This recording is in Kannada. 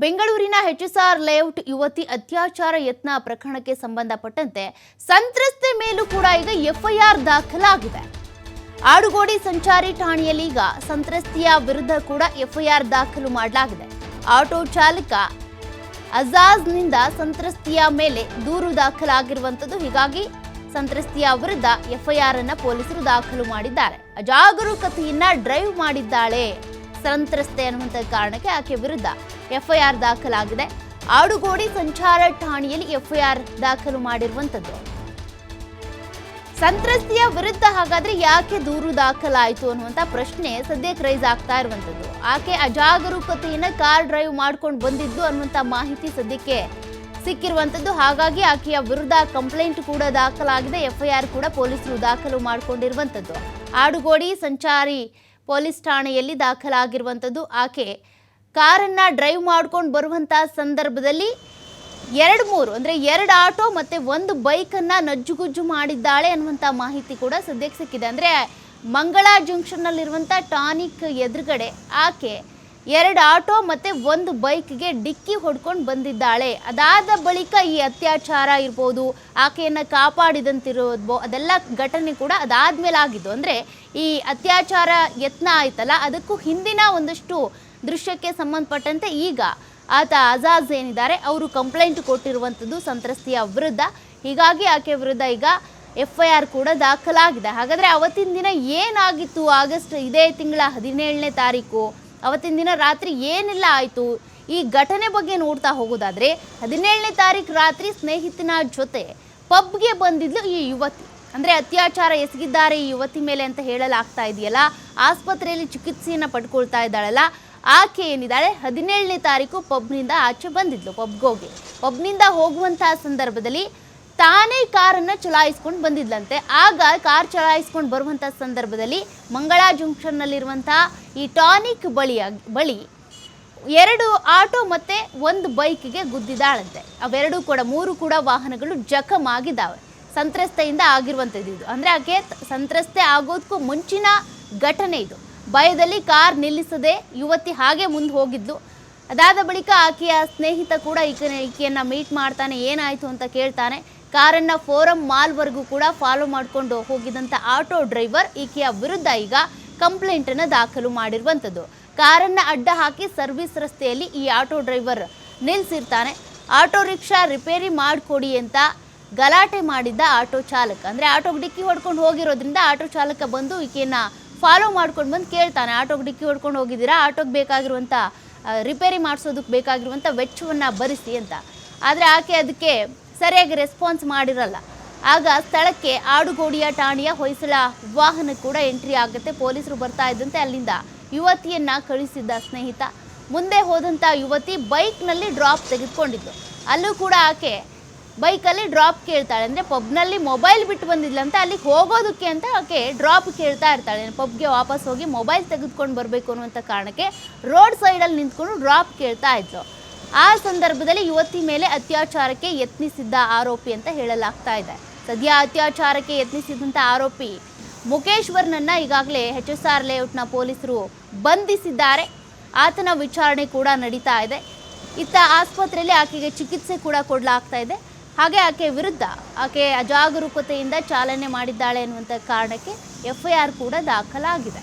ಬೆಂಗಳೂರಿನ ಹೆಚ್ಎಸ್ಆರ್ ಲೇಔಟ್ ಯುವತಿ ಅತ್ಯಾಚಾರ ಯತ್ನ ಪ್ರಕರಣಕ್ಕೆ ಸಂಬಂಧಪಟ್ಟಂತೆ ಸಂತ್ರಸ್ತೆ ಮೇಲೂ ಕೂಡ ಈಗ ಎಫ್ಐಆರ್ ದಾಖಲಾಗಿದೆ. ಆಡುಗೋಡಿ ಸಂಚಾರಿ ಠಾಣೆಯಲ್ಲಿ ಈಗ ಸಂತ್ರಸ್ತೆಯ ವಿರುದ್ಧ ಕೂಡ ಎಫ್ಐಆರ್ ದಾಖಲು ಮಾಡಲಾಗಿದೆ. ಆಟೋ ಚಾಲಕ ಅಜಾಜ್ನಿಂದ ಸಂತ್ರಸ್ತೆಯ ಮೇಲೆ ದೂರು ದಾಖಲಾಗಿರುವಂಥದ್ದು. ಹೀಗಾಗಿ ಸಂತ್ರಸ್ತೆಯ ವಿರುದ್ಧ ಎಫ್ಐಆರ್ ಅನ್ನ ಪೊಲೀಸರು ದಾಖಲು ಮಾಡಿದ್ದಾರೆ. ಅಜಾಗರೂಕತೆಯನ್ನ ಡ್ರೈವ್ ಮಾಡಿದ್ದಾಳೆ. ಸಂತ್ರಸ್ತೆ ಅನ್ನುವಂಥ ಕಾರಣಕ್ಕೆ ಆಕೆ ವಿರುದ್ಧ ಎಫ್ಐಆರ್ ದಾಖಲಾಗಿದೆ. ಆಡುಗೋಡಿ ಸಂಚಾರ ಠಾಣೆಯಲ್ಲಿ ಎಫ್ಐಆರ್ ದಾಖಲು ಮಾಡಿರುವಂಥದ್ದು. ಸಂತ್ರಸ್ತೆಯ ವಿರುದ್ಧ ಹಾಗಾದ್ರೆ ಯಾಕೆ ದೂರು ದಾಖಲಾಯಿತು ಅನ್ನುವಂಥ ಪ್ರಶ್ನೆ ಸದ್ಯಕ್ಕೆ ರೈಸ್ ಆಗ್ತಾ ಇರುವಂಥದ್ದು. ಆಕೆ ಅಜಾಗರೂಕತೆಯನ್ನು ಕಾರ್ ಡ್ರೈವ್ ಮಾಡ್ಕೊಂಡು ಬಂದಿದ್ದು ಅನ್ನುವಂಥ ಮಾಹಿತಿ ಸದ್ಯಕ್ಕೆ ಸಿಕ್ಕಿರುವಂಥದ್ದು. ಹಾಗಾಗಿ ಆಕೆಯ ವಿರುದ್ಧ ಕಂಪ್ಲೇಂಟ್ ಕೂಡ ದಾಖಲಾಗಿದೆ. ಎಫ್ಐಆರ್ ಕೂಡ ಪೊಲೀಸರು ದಾಖಲು ಮಾಡಿಕೊಂಡಿರುವಂಥದ್ದು. ಆಡುಗೋಡಿ ಸಂಚಾರಿ ಪೊಲೀಸ್ ಠಾಣೆಯಲ್ಲಿ ದಾಖಲಾಗಿರುವಂಥದ್ದು. ಆಕೆ ಕಾರನ್ನ ಡ್ರೈವ್ ಮಾಡ್ಕೊಂಡು ಬರುವಂಥ ಸಂದರ್ಭದಲ್ಲಿ ಎರಡು ಮೂರು, ಅಂದರೆ ಎರಡು ಆಟೋ ಮತ್ತು ಒಂದು ಬೈಕನ್ನು ನಜ್ಜುಗುಜ್ಜು ಮಾಡಿದ್ದಾಳೆ ಅನ್ನುವಂಥ ಮಾಹಿತಿ ಕೂಡ ಸದ್ಯಕ್ಕೆ ಸಿಕ್ಕಿದೆ. ಅಂದರೆ ಮಂಗಳ ಜಂಕ್ಷನ್ನಲ್ಲಿರುವಂಥ ಟಾನಿಕ್ ಎದುರುಗಡೆ ಆಕೆ ಎರಡು ಆಟೋ ಮತ್ತು ಒಂದು ಬೈಕ್ಗೆ ಡಿಕ್ಕಿ ಹೊಡ್ಕೊಂಡು ಬಂದಿದ್ದಾಳೆ. ಅದಾದ ಬಳಿಕ ಈ ಅತ್ಯಾಚಾರ ಇರ್ಬೋದು, ಆಕೆಯನ್ನು ಕಾಪಾಡಿದಂತಿರೋದು ಅದೆಲ್ಲ ಘಟನೆ ಕೂಡ ಅದಾದ್ಮೇಲೆ ಆಗಿದ್ದು ಅಂದರೆ ಈ ಅತ್ಯಾಚಾರ ಯತ್ನ ಆಯ್ತಲ್ಲ, ಅದಕ್ಕೂ ಹಿಂದಿನ ಒಂದಷ್ಟು ದೃಶ್ಯಕ್ಕೆ ಸಂಬಂಧಪಟ್ಟಂತೆ ಈಗ ಆತ ಅಜಾಜ್ ಏನಿದ್ದಾರೆ, ಅವರು ಕಂಪ್ಲೇಂಟ್ ಕೊಟ್ಟಿರುವಂಥದ್ದು ಸಂತ್ರಸ್ತೆಯ ವಿರುದ್ಧ. ಹೀಗಾಗಿ ಆಕೆ ವಿರುದ್ಧ ಈಗ ಎಫ್ ಐ ಆರ್ ಕೂಡ ದಾಖಲಾಗಿದೆ. ಹಾಗಾದರೆ ಅವತ್ತಿನ ದಿನ ಏನಾಗಿತ್ತು? ಆಗಸ್ಟ್ ಇದೇ ತಿಂಗಳ ಹದಿನೇಳನೇ ತಾರೀಕು. ಅವತ್ತಿನ ದಿನ ರಾತ್ರಿ ಏನೆಲ್ಲ ಆಯಿತು. ಈ ಘಟನೆ ಬಗ್ಗೆ ನೋಡ್ತಾ ಹೋಗೋದಾದರೆ ಹದಿನೇಳನೇ ತಾರೀಕು ರಾತ್ರಿ ಸ್ನೇಹಿತನ ಜೊತೆ ಪಬ್ಗೆ ಬಂದಿದ್ಲು ಈ ಯುವತಿ. ಅಂದರೆ ಅತ್ಯಾಚಾರ ಎಸಗಿದ್ದಾರೆ ಈ ಯುವತಿ ಮೇಲೆ ಅಂತ ಹೇಳಲಾಗ್ತಾ ಇದೆಯಲ್ಲ, ಆಸ್ಪತ್ರೆಯಲ್ಲಿ ಚಿಕಿತ್ಸೆಯನ್ನು ಪಡ್ಕೊಳ್ತಾ ಇದ್ದಾಳಲ್ಲ, ಆಕೆ ಏನಿದ್ದಾಳೆ? ಹದಿನೇಳನೇ ತಾರೀಕು ಪಬ್ನಿಂದ ಆಚೆ ಬಂದಿದ್ಲು, ಪಬ್ಗೋಗಿ. ಪಬ್ನಿಂದ ಹೋಗುವಂತಹ ಸಂದರ್ಭದಲ್ಲಿ ತಾನೇ ಕಾರನ್ನು ಚಲಾಯಿಸ್ಕೊಂಡು ಬಂದಿದ್ಲಂತೆ. ಆಗ ಕಾರ್ ಚಲಾಯಿಸ್ಕೊಂಡು ಬರುವಂಥ ಸಂದರ್ಭದಲ್ಲಿ ಮಂಗಳ ಜಂಕ್ಷನ್ನಲ್ಲಿರುವಂಥ ಈ ಟಾನಿಕ್ ಬಳಿಯ, ಬಳಿ ಎರಡು ಆಟೋ ಮತ್ತು ಒಂದು ಬೈಕ್ಗೆ ಗುದ್ದಿದಾಳಂತೆ ಅವೆರಡೂ ಕೂಡ, ಮೂರು ಕೂಡ ವಾಹನಗಳು ಜಖಮ್ ಆಗಿದ್ದಾವೆ ಸಂತ್ರಸ್ತೆಯಿಂದ ಆಗಿರುವಂಥದ್ದು ಇದು. ಅಂದರೆ ಆಕೆ ಸಂತ್ರಸ್ತೆ ಆಗೋದಕ್ಕೂ ಮುಂಚಿನ ಘಟನೆ ಇದು. ಭಯದಲ್ಲಿ ಕಾರ್ ನಿಲ್ಲಿಸದೆ ಯುವತಿ ಹಾಗೆ ಮುಂದೆ ಹೋಗಿದ್ಲು. ಅದಾದ ಬಳಿಕ ಆಕೆಯ ಸ್ನೇಹಿತ ಕೂಡ ಈಕೆ ಈಕೆಯನ್ನು ಮೀಟ್ ಮಾಡ್ತಾನೆ, ಏನಾಯಿತು ಅಂತ ಕೇಳ್ತಾನೆ. ಕಾರನ್ನು ಫೋರಂ ಮಾಲ್ವರೆಗೂ ಕೂಡ ಫಾಲೋ ಮಾಡಿಕೊಂಡು ಹೋಗಿದಂತ ಆಟೋ ಡ್ರೈವರ್ ಈಕೆಯ ವಿರುದ್ಧ ಈಗ ಕಂಪ್ಲೇಂಟನ್ನು ದಾಖಲು ಮಾಡಿರುವಂಥದ್ದು. ಕಾರನ್ನು ಅಡ್ಡ ಹಾಕಿ ಸರ್ವಿಸ್ ರಸ್ತೆಯಲ್ಲಿ ಈ ಆಟೋ ಡ್ರೈವರ್ ನಿಲ್ಲಿಸಿರ್ತಾನೆ ಆಟೋ ರಿಕ್ಷಾ ರಿಪೇರಿ ಮಾಡಿಕೊಡಿ ಅಂತ ಗಲಾಟೆ ಮಾಡಿದ್ದ ಆಟೋ ಚಾಲಕ. ಅಂದರೆ ಆಟೋಗೆ ಡಿಕ್ಕಿ ಹೊಡ್ಕೊಂಡು ಹೋಗಿರೋದ್ರಿಂದ ಆಟೋ ಚಾಲಕ ಬಂದು ಈಕೆಯನ್ನ ಫಾಲೋ ಮಾಡ್ಕೊಂಡು ಬಂದು ಕೇಳ್ತಾನೆ. ಆಟೋಗೆ ಡಿಕ್ಕಿ ಹೊಡ್ಕೊಂಡು ಹೋಗಿದ್ದೀರಾ? ಆಟೋಗೆ ಬೇಕಾಗಿರುವಂಥ ರಿಪೇರಿ ಮಾಡಿಸೋದಕ್ಕೆ ಬೇಕಾಗಿರುವಂಥ ವೆಚ್ಚವನ್ನು ಭರಿಸಿ ಅಂತ. ಆದರೆ ಆಕೆ ಅದಕ್ಕೆ ಸರಿಯಾಗಿ ರೆಸ್ಪಾನ್ಸ್ ಮಾಡಿರಲ್ಲ. ಆಗ ಸ್ಥಳಕ್ಕೆ ಆಡುಗೋಡಿಯ ಠಾಣೆಯ ಹೊಯ್ಸಳ ವಾಹನ ಕೂಡ ಎಂಟ್ರಿ ಆಗುತ್ತೆ. ಪೊಲೀಸರು ಬರ್ತಾ ಇದ್ದಂತೆ ಅಲ್ಲಿಂದ ಯುವತಿಯನ್ನ ಕಳಿಸಿದ್ದ ಸ್ನೇಹಿತ. ಮುಂದೆ ಹೋದಂಥ ಯುವತಿ ಬೈಕ್ನಲ್ಲಿ ಡ್ರಾಪ್ ತೆಗೆದುಕೊಂಡಿದ್ದು. ಅಲ್ಲೂ ಕೂಡ ಆಕೆ ಬೈಕಲ್ಲಿ ಡ್ರಾಪ್ ಕೇಳ್ತಾಳೆ. ಅಂದರೆ ಪಬ್ನಲ್ಲಿ ಮೊಬೈಲ್ ಬಿಟ್ಟು ಬಂದಿದ್ಲಂತ ಅಲ್ಲಿಗೆ ಹೋಗೋದಕ್ಕೆ ಅಂತ ಆಕೆ ಡ್ರಾಪ್ ಕೇಳ್ತಾ ಇರ್ತಾಳೆ. ಪಬ್ಗೆ ವಾಪಸ್ ಹೋಗಿ ಮೊಬೈಲ್ ತೆಗೆದುಕೊಂಡು ಬರಬೇಕು ಅನ್ನುವಂಥ ಕಾರಣಕ್ಕೆ ರೋಡ್ ಸೈಡಲ್ಲಿ ನಿಂತ್ಕೊಂಡು ಡ್ರಾಪ್ ಕೇಳ್ತಾ ಇದ್ಲು. ಆ ಸಂದರ್ಭದಲ್ಲಿ ಯುವತಿ ಮೇಲೆ ಅತ್ಯಾಚಾರಕ್ಕೆ ಯತ್ನಿಸಿದ್ದ ಆರೋಪಿ ಅಂತ ಹೇಳಲಾಗ್ತಾ ಇದೆ. ಸದ್ಯ ಅತ್ಯಾಚಾರಕ್ಕೆ ಯತ್ನಿಸಿದಂಥ ಆರೋಪಿ ಮುಖೇಶ್ವರ್ನನ್ನ ಈಗಾಗಲೇ ಎಚ್ ಎಸ್ ಆರ್ ಲೇಔಟ್ನ ಪೊಲೀಸರು ಬಂಧಿಸಿದ್ದಾರೆ. ಆತನ ವಿಚಾರಣೆ ಕೂಡ ನಡೀತಾ ಇದೆ. ಇತ್ತ ಆಸ್ಪತ್ರೆಯಲ್ಲಿ ಆಕೆಗೆ ಚಿಕಿತ್ಸೆ ಕೂಡ ಕೊಡಲಾಗ್ತಾ ಇದೆ. ಹಾಗೆ ಆಕೆ ವಿರುದ್ಧ ಆಕೆ ಅಜಾಗರೂಕತೆಯಿಂದ ಚಾಲನೆ ಮಾಡಿದ್ದಾಳೆ ಅನ್ನುವಂಥ ಕಾರಣಕ್ಕೆ ಎಫ್ಐಆರ್ ಕೂಡ ದಾಖಲಾಗಿದೆ.